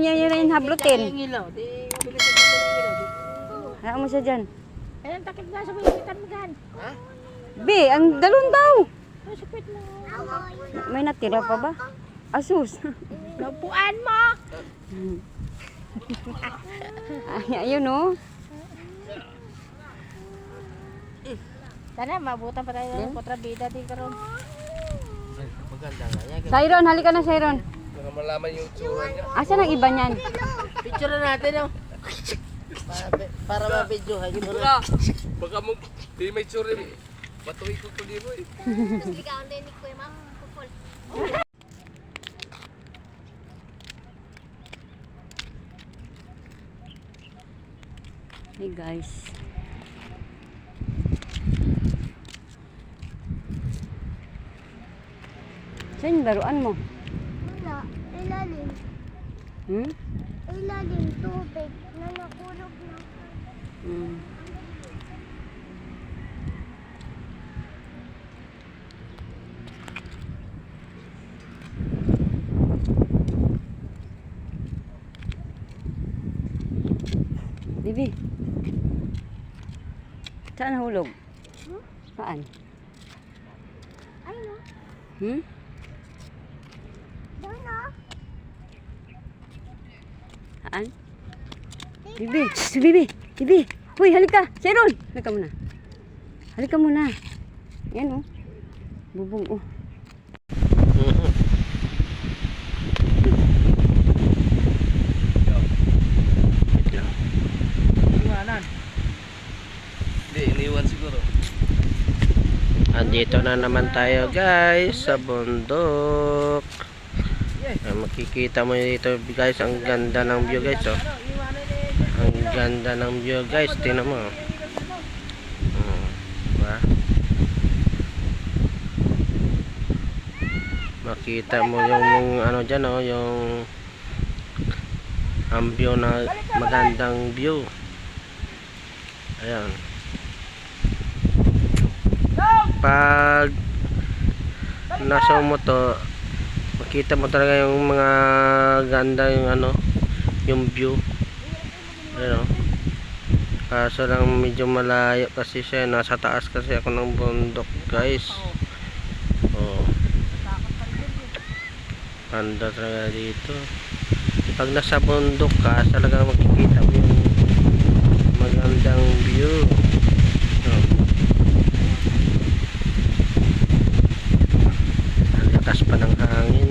niya yun rin hablutin. Ilaw, di mabilis ang ilaw. Hayaan mo siya dyan. Eh, ang takip nga sa pagkikitan mo dyan. Ha? Be, ang dalon daw. Ay, supit mo. May natira pa ba? Asus. Naupuan mo. Ay, ayun oh. Sana, mabutan pa tayo ng kontrabida di karon. Maganda nga yan. Halika na Siron. Malaman yung tsura niya. Asan ang iba niyan? Picture na natin, oh. Para, para ma-videohan mo na. Baka, mo, di may tsura eh. Batuwi ko tuloy mo eh. Hey guys. Saan yung laruan mo? Hmm? Ilalim, tubig na nakulog na. Hmm. Bibi. Saan nahulog? Saan? Ayun o, Hmm? doon o. Saan? Bibi! Shh, Bibi! Bibi! Hoy, halika! Sharon! Halika muna. Halika muna. Yan oh. Bubong oh. Hindi, iniwan siguro. Andito na naman tayo guys sa bundok. Ah, makikita mo dito guys ang ganda ng view guys oh. Ang ganda ng view guys, tingnan mo. Hmm, diba? Makita mo yung ano diyan oh, yung ang view na magandang view. Ayan. Pag nasa mo to, makita mo talaga yung mga ganda yung ano, yung view. Ayan o. Kaso lang medyo malayo kasi siya. Nasa taas kasi ako ng bundok guys. Oh. Ganda talaga dito. Pag nasa bundok ka, talaga makikita mo yung magandang view. Oh. Ang lakas pa ng hangin.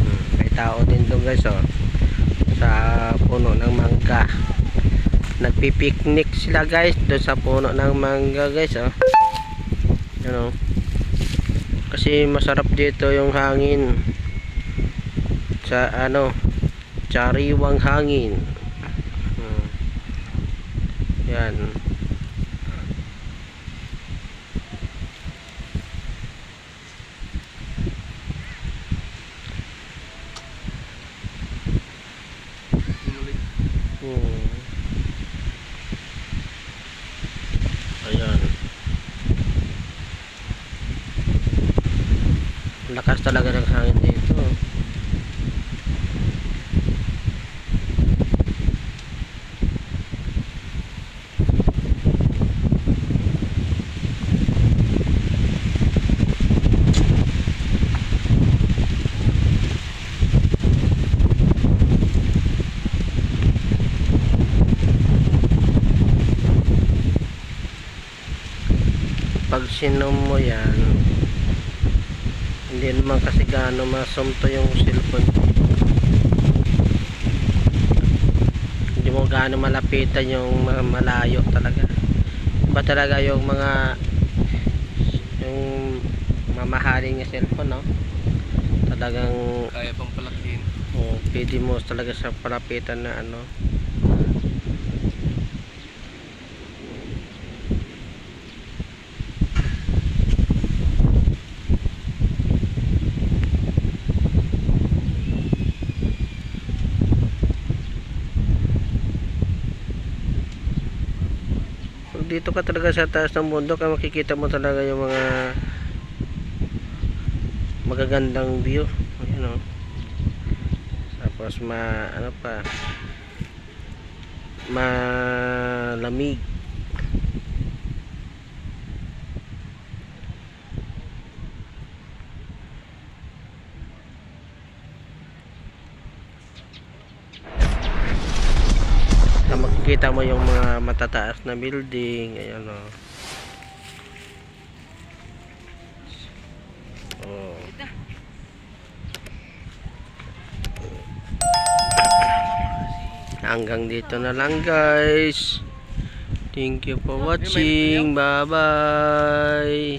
Hmm, may tao din doon guys oh. Sa puno ng mangga. Nagpipiknik sila guys doon sa puno ng mangga guys oh. Yan oh. Kasi masarap dito yung hangin. Sa ano, sariwang hangin. Hmm. Yan. Hmm. Ayan. Lakas talaga ng hangin dito. Pag sinom mo yan, hindi naman kasi gaano masumto yung cellphone. Hindi mo gaano malapitan yung mga malayo talaga. Iba talaga yung mga yung mamahaling cellphone no? Talagang Kaya pang palakihin. oh, pwede mo talaga sa palapitan na ano dito ka talaga sa taas ng bundok ay makikita mo talaga yung mga magagandang view. Ayan o tapos ma ano pa malamig. Makikita mo yung mga matataas na building ayan o oh. hanggang dito na lang guys thank you for watching bye bye.